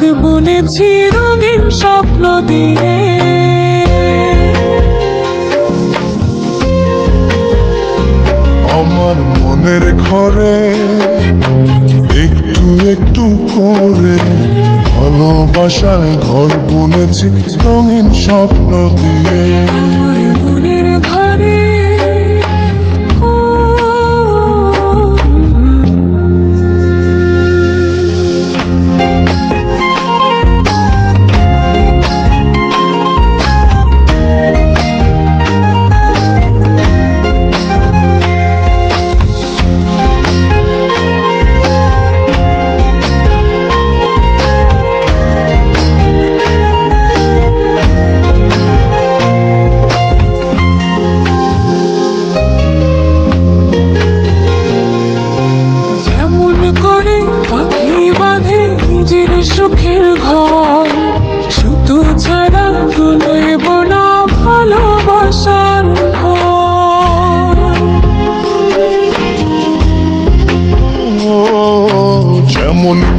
তোর মনে রঙিন স্বপ্ন দিয়ে আমার মনের ঘরে একটু একটু করে ভালোবাসায় ঘর বনেছি, রঙিন স্বপ্ন দিয়ে।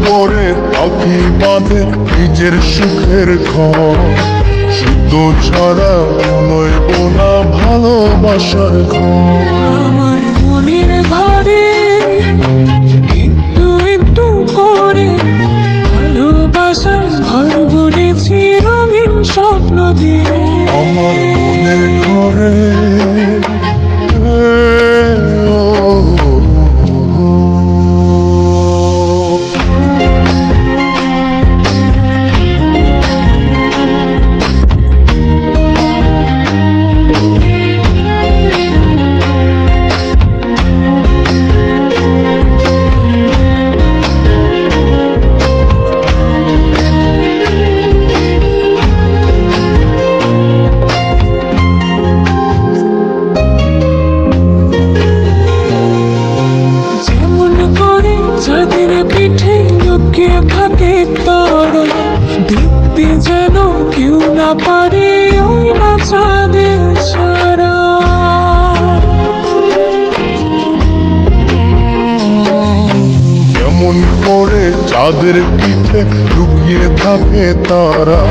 করে পাখি বাঁধে নিজের সুখের ঘর। শুদ্ধ ছাড়া নয় না ভালোবাসার ঘর। পারে ওই না চাঁদের ছাড়া। কেমন করে চাঁদের পিঠে লুকিয়ে থাকে তারা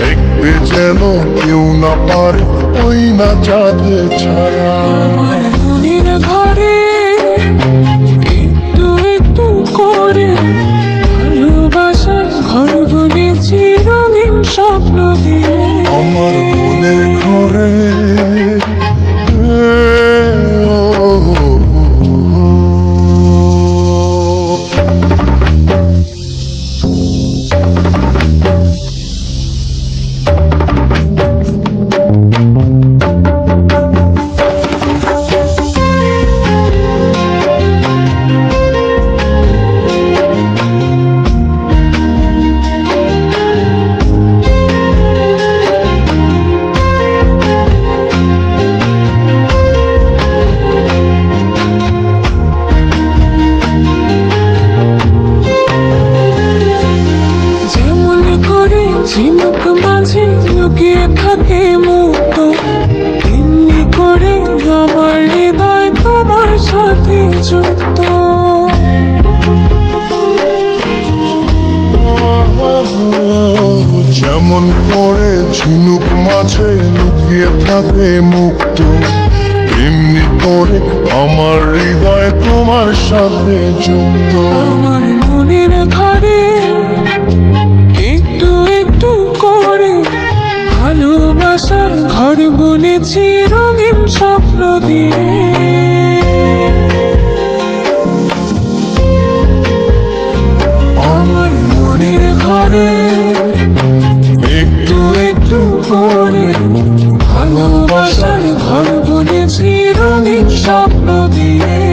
দেখবে যেন কেউ না পারে ওই না চাঁদে ছাড়া ঘরে থাকে মুক্ত। তেমনি করে আমার হৃদয় তোমার সাথে যুক্ত। যেমন করে ঝিনুক মাঝে লুকিয়ে থাকে মুক্ত এমনি করে আমার হৃদয় তোমার সাথে যুক্ত। আমার মনের ঘরে ভালোবাসার ঘর বুনেছি রঙিন স্বপ্ন দিয়ে। আমার মনের ঘরে একটু একটু করে ভালোবাসার ঘর বুনেছি রঙিন স্বপ্ন দিয়ে।